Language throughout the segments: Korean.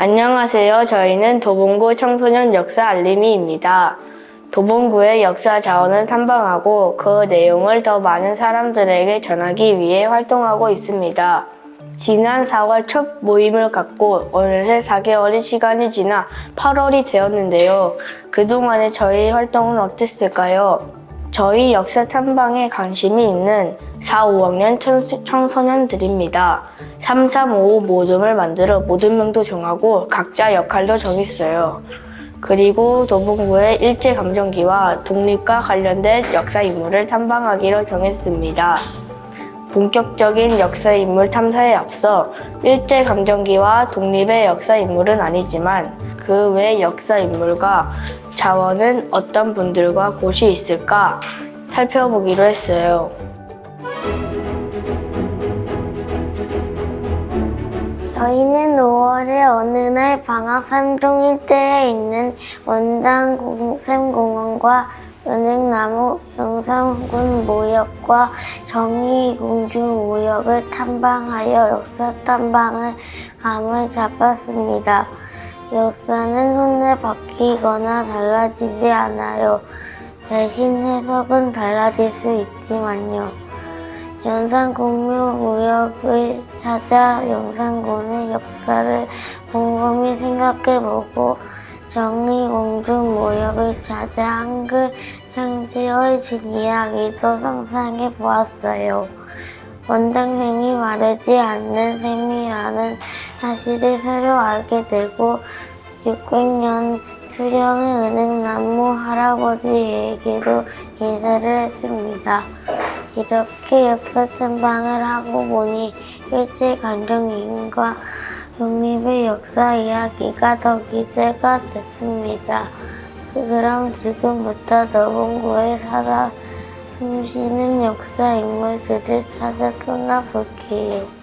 안녕하세요. 저희는 도봉구 청소년 역사 알림이입니다. 도봉구의 역사 자원을 탐방하고 그 내용을 더 많은 사람들에게 전하기 위해 활동하고 있습니다. 지난 4월 첫 모임을 갖고 어느새 4개월의 시간이 지나 8월이 되었는데요. 그동안의 저희 활동은 어땠을까요? 저희 역사 탐방에 관심이 있는 4, 5학년 청- 청소년들입니다. 3, 3, 5 모둠을 만들어 모둠명도 정하고 각자 역할도 정했어요. 그리고 도봉구의 일제감정기와 독립과 관련된 역사 인물을 탐방하기로 정했습니다. 본격적인 역사 인물 탐사에 앞서 일제감정기와 독립의 역사 인물은 아니지만 그 외 역사 인물과 자원은 어떤 분들과 곳이 있을까 살펴보기로 했어요. 저희는 5월에 어느 날 방학 삼종 일대에 있는 원당 샘공원과 은행나무 영산군 모역과 정의공주 모역을 탐방하여 역사 탐방을 감을 잡았습니다. 역사는 혼내 바뀌거나 달라지지 않아요. 대신 해석은 달라질 수 있지만요. 연산공묘 무역을 찾아 영산군의 역사를 곰곰이 생각해보고 정의공주 무역을 찾아 한글 상지의 진 이야기도 상상해 보았어요. 원장생이 마르지 않는 셈이라는 사실을 새로 알게 되고 600년 수령의 은행나무 할아버지에게도 인사를 했습니다. 이렇게 역사 탐방을 하고 보니 일제강점기과 독립의 역사 이야기가 더 기대가 됐습니다. 그럼 지금부터 너봉구에 살아 숨쉬는 역사 인물들을 찾아 떠나볼게요.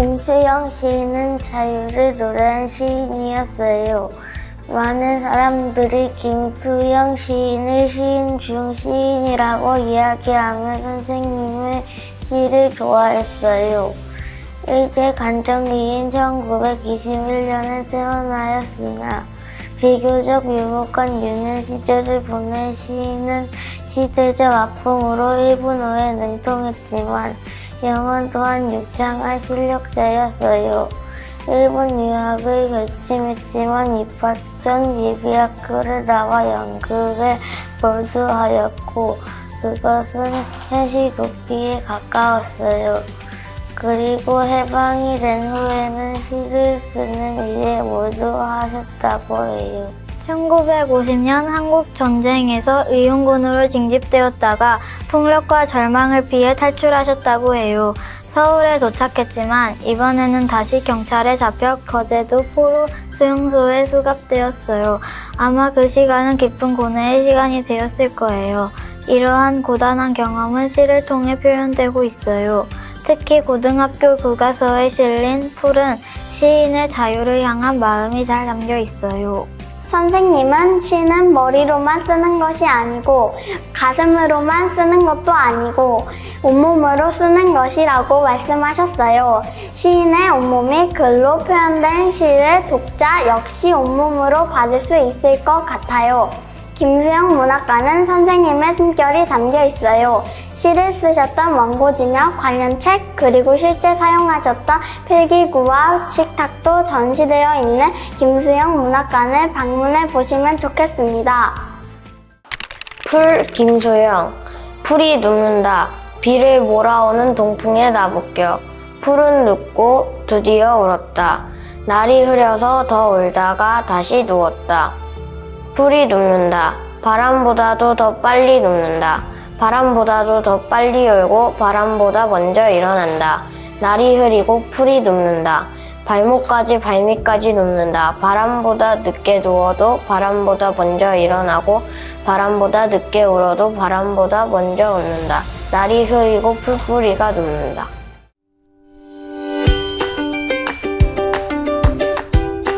김수영 시인은 자유를 노래한 시인이었어요. 많은 사람들이 김수영 시인을 시인 중 시인이라고 이야기하며 선생님의 시를 좋아했어요. 일제 간정기인 1921년에 태어나였으나 비교적 유목한 유년 시절을 보낸 시인은 시대적 아픔으로 일본 후에 능통했지만 영원 또한 유창한 실력자였어요. 일본 유학을 결심했지만 입학 전 예비학교를 나와 연극에 몰두하였고 그것은 현실 돕기에 가까웠어요. 그리고 해방이 된 후에는 시를 쓰는 일에 몰두하셨다고 해요. 1950년 한국 전쟁에서 의용군으로 징집되었다가 폭력과 절망을 피해 탈출하셨다고 해요. 서울에 도착했지만 이번에는 다시 경찰에 잡혀 거제도 포로 수용소에 수갑되었어요. 아마 그 시간은 기쁜 고뇌의 시간이 되었을 거예요. 이러한 고단한 경험은 시를 통해 표현되고 있어요. 특히 고등학교 교과서에 실린 풀은 시인의 자유를 향한 마음이 잘 담겨 있어요. 선생님은 시는 머리로만 쓰는 것이 아니고 가슴으로만 쓰는 것도 아니고 온몸으로 쓰는 것이라고 말씀하셨어요. 시인의 온몸이 글로 표현된 시를 독자 역시 온몸으로 받을 수 있을 것 같아요. 김수영 문학가는 선생님의 숨결이 담겨 있어요. 시를 쓰셨던 원고지며 관련 책, 그리고 실제 사용하셨던 필기구와 식탁도 전시되어 있는 김수영 문학관을 방문해 보시면 좋겠습니다. 풀 김소영. 풀이 눕는다. 비를 몰아오는 동풍에 나부껴 풀은 눕고 드디어 울었다. 날이 흐려서 더 울다가 다시 누웠다 풀이 눕는다 바람보다도 더 빨리 눕는다 바람보다도 더 빨리 울고 바람보다 먼저 일어난다 날이 흐리고 풀이 눕는다 발목까지 발밑까지 눕는다. 바람보다 늦게 누워도 바람보다 먼저 일어나고 바람보다 늦게 울어도 바람보다 먼저 웃는다. 날이 흐리고 풀뿌리가 눕는다.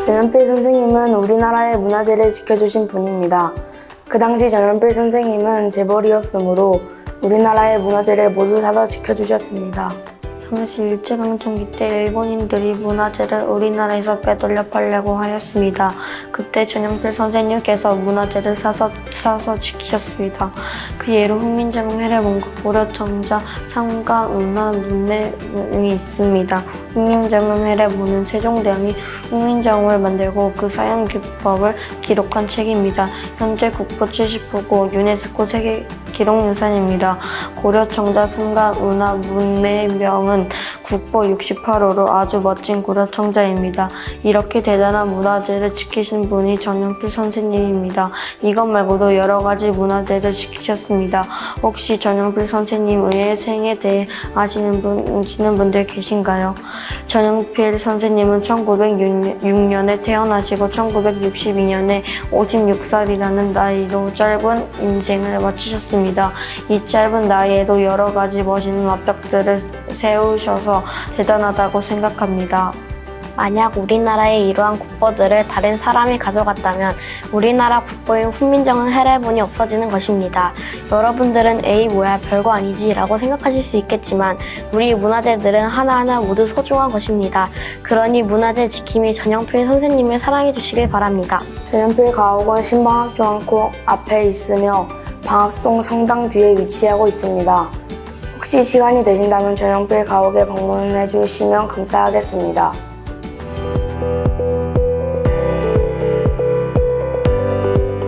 전현필 선생님은 우리나라의 문화재를 지켜주신 분입니다. 그 당시 전현필 선생님은 재벌이었으므로 우리나라의 문화재를 모두 사서 지켜주셨습니다. 당시 일제강점기 때 일본인들이 문화재를 우리나라에서 빼돌려 팔려고 하였습니다. 그때 전영필 선생님께서 문화재를 사서, 사서 지키셨습니다. 그 예로 훈민정음 해례문고 고려청자 삼가 운하 문매이 있습니다. 훈민정음 해례문은 세종대왕이 훈민정음을 만들고 그 사용 기법을 기록한 책입니다. 현재 국보 70호고 유네스코 세계 기록유산입니다. 고려 청자 삼가 운하 문매명은 국보 68호로 아주 멋진 고려 청자입니다. 이렇게 대단한 문화재를 지키신 분이 전영필 선생님입니다. 이것 말고도 여러 가지 문화재를 지키셨습니다. 혹시 전영필 선생님 의 생에 대해 아시는 분, 아시는 분들 계신가요? 전영필 선생님은 1906년에 태어나시고 1962년에 56살이라는 나이로 짧은 인생을 마치셨습니다. 이 짧은 나이에도 여러 가지 멋있는 완벽들을 세우셔서 대단하다고 생각합니다. 만약 우리나라의 이러한 국보들을 다른 사람이 가져갔다면 우리나라 국보인 훈민정음 해례본이 없어지는 것입니다. 여러분들은 에이 뭐야 별거 아니지 라고 생각하실 수 있겠지만 우리 문화재들은 하나하나 모두 소중한 것입니다. 그러니 문화재 지킴이 전영필 선생님을 사랑해 주시길 바랍니다. 전현필 가옥은 신방학 중앙고 앞에 있으며 방학동 성당 뒤에 위치하고 있습니다. 혹시 시간이 되신다면 전현필 가옥에 방문해 주시면 감사하겠습니다.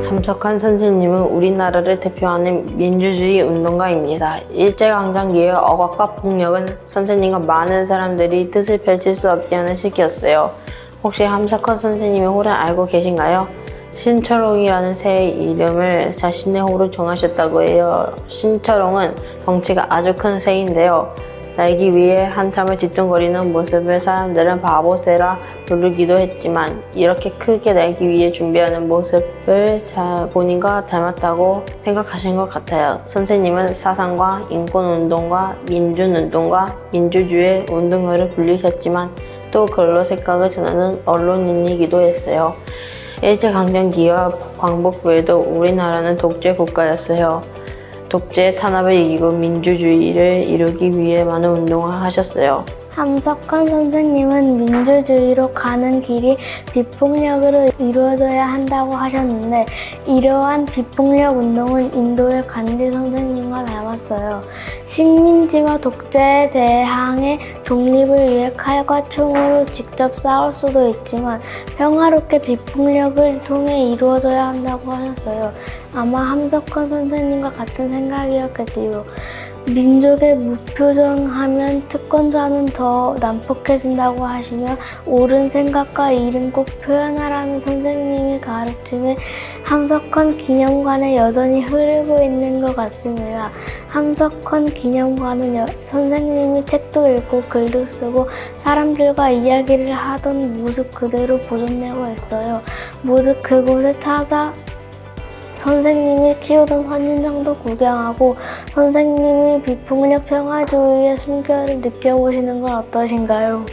함석한 선생님은 우리나라를 대표하는 민주주의 운동가입니다. 일제강점기의 억압과 폭력은 선생님과 많은 사람들이 뜻을 펼칠 수 없게 하는 시기였어요. 혹시 함석헌 선생님의 호를 알고 계신가요? 신철홍이라는 새의 이름을 자신의 호로 정하셨다고 해요. 신철홍은 덩치가 아주 큰 새인데요. 날기 위해 한참을 뒤뚱거리는 모습을 사람들은 바보새라 부르기도 했지만 이렇게 크게 날기 위해 준비하는 모습을 자, 본인과 닮았다고 생각하신 것 같아요. 선생님은 사상과 인권운동과 민준운동과 민주주의 운동가를 불리셨지만 또 근로 생각을 전하는 언론인이기도 했어요. 일제강점기와 광복부에도 우리나라는 독재 국가였어요. 독재 탄압을 이기고 민주주의를 이루기 위해 많은 운동을 하셨어요. 함석헌 선생님은 민주주의로 가는 길이 비폭력으로 이루어져야 한다고 하셨는데 이러한 비폭력 운동은 인도의 간디 선생님과 닮았어요. 식민지와 독재에 대항해 독립을 위해 칼과 총으로 직접 싸울 수도 있지만 평화롭게 비폭력을 통해 이루어져야 한다고 하셨어요. 아마 함석헌 선생님과 같은 생각이었겠지요. 민족의 무표정하면 특권자는 더 난폭해진다고 하시며 옳은 생각과 일은 꼭 표현하라는 선생님의 가르침을 함석헌 기념관에 여전히 흐르고 있는 것 같습니다. 함석헌 기념관은 여- 선생님이 책도 읽고 글도 쓰고 사람들과 이야기를 하던 모습 그대로 보존되고 있어요. 모두 그곳에 찾아 선생님이 키우던 환인장도 구경하고 선생님이 비폭력 평화주의의 숨결을 느껴보시는 건 어떠신가요?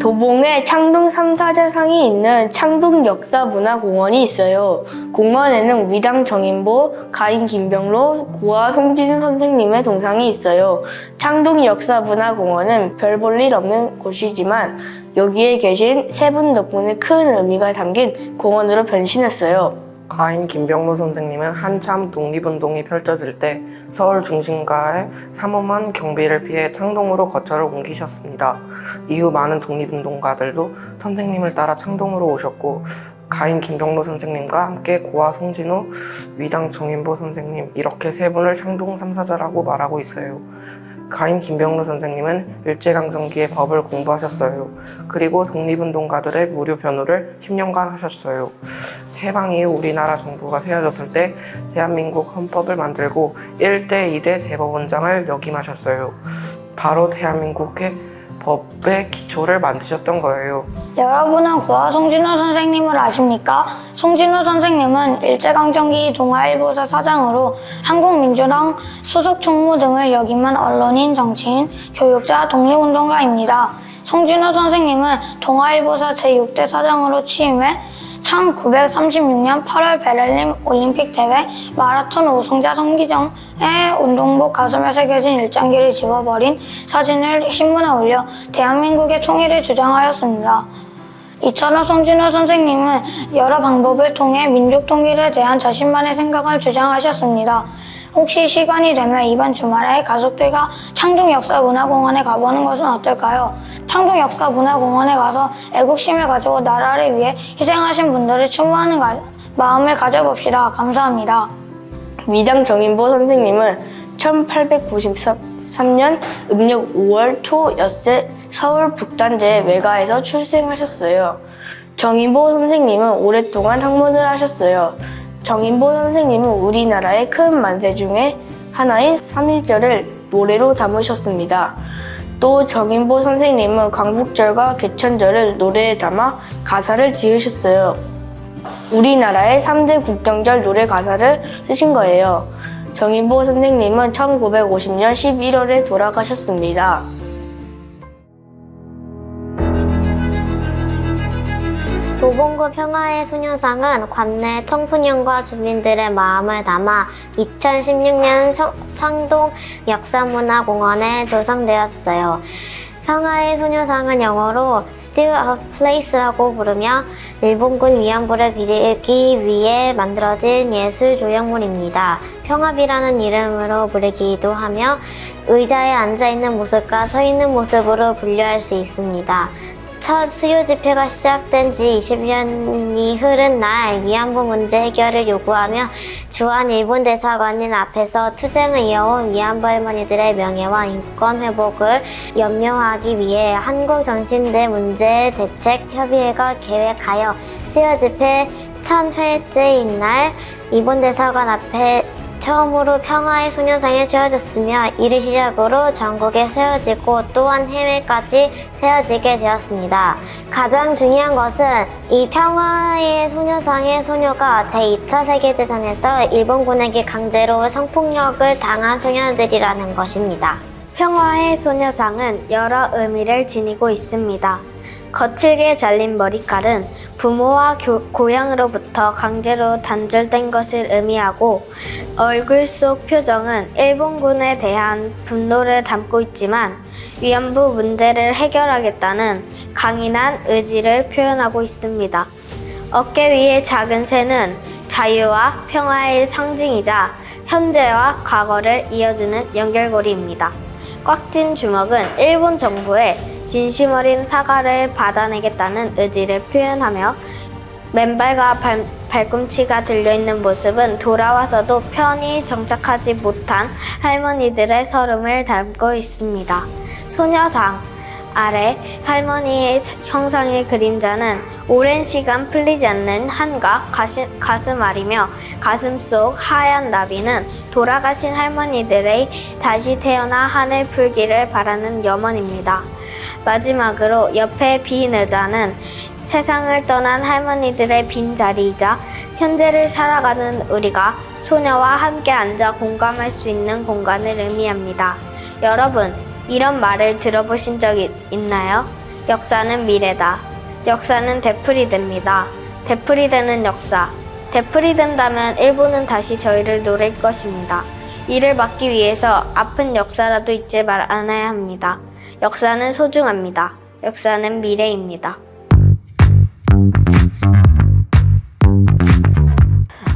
도봉에 창동 삼사자상이 있는 창동 역사문화공원이 있어요. 공원에는 위당 정인보, 가인 김병로, 고아 송진우 선생님의 동상이 있어요. 창동 역사문화공원은 별 볼 일 없는 곳이지만 여기에 계신 세 분 덕분에 큰 의미가 담긴 공원으로 변신했어요. 가인 김병로 선생님은 한참 독립운동이 펼쳐질 때 서울 중심가의 삼엄한 경비를 피해 창동으로 거처를 옮기셨습니다. 이후 많은 독립운동가들도 선생님을 따라 창동으로 오셨고 가인 김병로 선생님과 함께 고아 송진우, 위당 정인보 선생님 이렇게 세 분을 창동 삼사자라고 말하고 있어요. 가인 김병로 선생님은 일제강점기의 법을 공부하셨어요. 그리고 독립운동가들의 무료 변호를 10년간 하셨어요. 해방 이후 우리나라 정부가 세워졌을 때 대한민국 헌법을 만들고 1대 2대 대법원장을 역임하셨어요. 바로 대한민국의 법의 기초를 만드셨던 거예요. 여러분은 고아 송진우 선생님을 아십니까? 송진우 선생님은 일제강점기 동아일보사 사장으로 한국민주당 수석 총무 등을 역임한 언론인, 정치인, 교육자, 독립운동가입니다. 송진우 선생님은 동아일보사 제6대 사장으로 취임해 1936년 8월 베를린 올림픽 대회 마라톤 우승자 성기정의 운동복 가슴에 새겨진 일장기를 집어버린 사진을 신문에 올려 대한민국의 통일을 주장하였습니다. 이처럼 송진호 선생님은 여러 방법을 통해 민족 통일에 대한 자신만의 생각을 주장하셨습니다. 혹시 시간이 되면 이번 주말에 가족들과 창동 역사문화공원에 가보는 것은 어떨까요? 창동 역사문화공원에 가서 애국심을 가지고 나라를 위해 희생하신 분들을 추모하는 가- 마음을 가져봅시다. 감사합니다. 위장 정인보 선생님은 1893년 음력 5월 초 엿새 서울 북단제 외가에서 출생하셨어요. 정인보 선생님은 오랫동안 학문을 하셨어요. 정인보 선생님은 우리나라의 큰 만세 중에 하나인 삼일절을 노래로 담으셨습니다. 또 정인보 선생님은 광복절과 개천절을 노래에 담아 가사를 지으셨어요. 우리나라의 3대 국경절 노래 가사를 쓰신 거예요. 정인보 선생님은 1950년 11월에 돌아가셨습니다. 도봉구 평화의 소녀상은 관내 청소년과 주민들의 마음을 담아 2016년 청- 창동 역사문화공원에 조성되었어요. 평화의 소녀상은 영어로 Still of Place라고 부르며 일본군 위안부를 기리기 위해 만들어진 예술 조형물입니다. 평화비라는 이름으로 부르기도 하며 의자에 앉아 있는 모습과 서 있는 모습으로 분류할 수 있습니다. 첫 수요 집회가 시작된 지 20년이 흐른 날 위안부 문제 해결을 요구하며 주한 일본 대사관인 앞에서 투쟁을 이어온 위안부 할머니들의 명예와 인권 회복을 염려하기 위해 한국정신대 문제 대책 협의회가 계획하여 수요 집회 첫 회째인 날 일본 대사관 앞에 처음으로 평화의 소녀상이 세워졌으며 이를 시작으로 전국에 세워지고 또한 해외까지 세워지게 되었습니다. 가장 중요한 것은 이 평화의 소녀상의 소녀가 제2차 세계대전에서 일본군에게 강제로 성폭력을 당한 소녀들이라는 것입니다. 평화의 소녀상은 여러 의미를 지니고 있습니다. 거칠게 잘린 머리칼은 부모와 교- 고향으로부터 강제로 단절된 것을 의미하고 얼굴 속 표정은 일본군에 대한 분노를 담고 있지만 위안부 문제를 해결하겠다는 강인한 의지를 표현하고 있습니다. 어깨 위의 작은 새는 자유와 평화의 상징이자 현재와 과거를 이어주는 연결고리입니다. 꽉 찐 주먹은 일본 정부의 진심 어린 사과를 받아내겠다는 의지를 표현하며 맨발과 발, 발꿈치가 들려있는 모습은 돌아와서도 편히 정착하지 못한 할머니들의 서름을 담고 있습니다. 소녀상 아래 할머니의 형상의 그림자는 오랜 시간 풀리지 않는 한과 가시, 가슴 알이며 가슴 속 하얀 나비는 돌아가신 할머니들의 다시 태어나 하늘 풀기를 바라는 염원입니다. 마지막으로 옆에 빈 의자는 세상을 떠난 할머니들의 빈 자리이자 현재를 살아가는 우리가 소녀와 함께 앉아 공감할 수 있는 공간을 의미합니다. 여러분, 이런 말을 들어보신 적 있- 있나요? 역사는 미래다. 역사는 되풀이됩니다. 되풀이되는 역사. 되풀이된다면 일본은 다시 저희를 노릴 것입니다. 이를 막기 위해서 아픈 역사라도 잊지 말아야 합니다. 역사는 소중합니다. 역사는 미래입니다.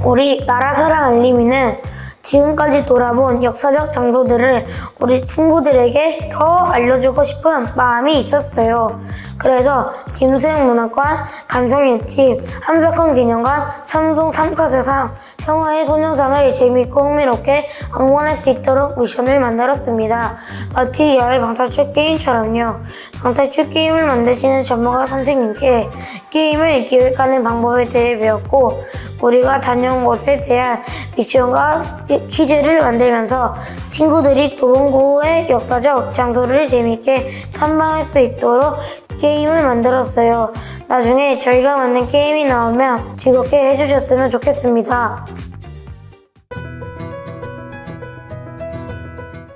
우리 나라 사랑 알림이는 지금까지 돌아본 역사적 장소들을 우리 친구들에게 더 알려주고 싶은 마음이 있었어요. 그래서 김수영 문학관, 간성예팀, 한석헌 기념관, 삼동 3사제상 평화의 소녀상을 재미있고 흥미롭게 응원할 수 있도록 미션을 만들었습니다. 마치 야외 방탈출 게임처럼요. 방탈출 게임을 만드시는 전문가 선생님께 게임을 기획하는 방법에 대해 배웠고 우리가 다녀온 곳에 대한 미션과 퀴- 퀴즈를 만들면서 친구들이 도봉구의 역사적 장소를 재밌게 탐방할 수 있도록 게임을 만들었어요. 나중에 저희가 만든 게임이 나오면 즐겁게 해주셨으면 좋겠습니다.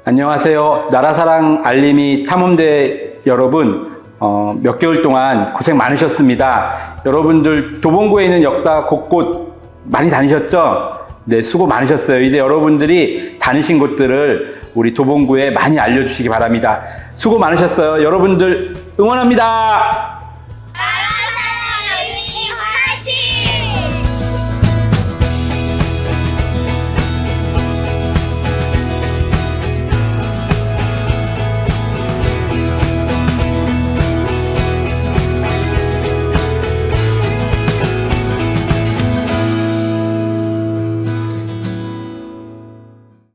안녕하세요. 나라사랑 알림이 탐험대 여러분. 어, 몇 개월 동안 고생 많으셨습니다. 여러분들 도봉구에 있는 역사 곳곳 많이 다니셨죠? 네, 수고 많으셨어요. 이제 여러분들이 다니신 곳들을 우리 도봉구에 많이 알려주시기 바랍니다. 수고 많으셨어요. 여러분들 응원합니다.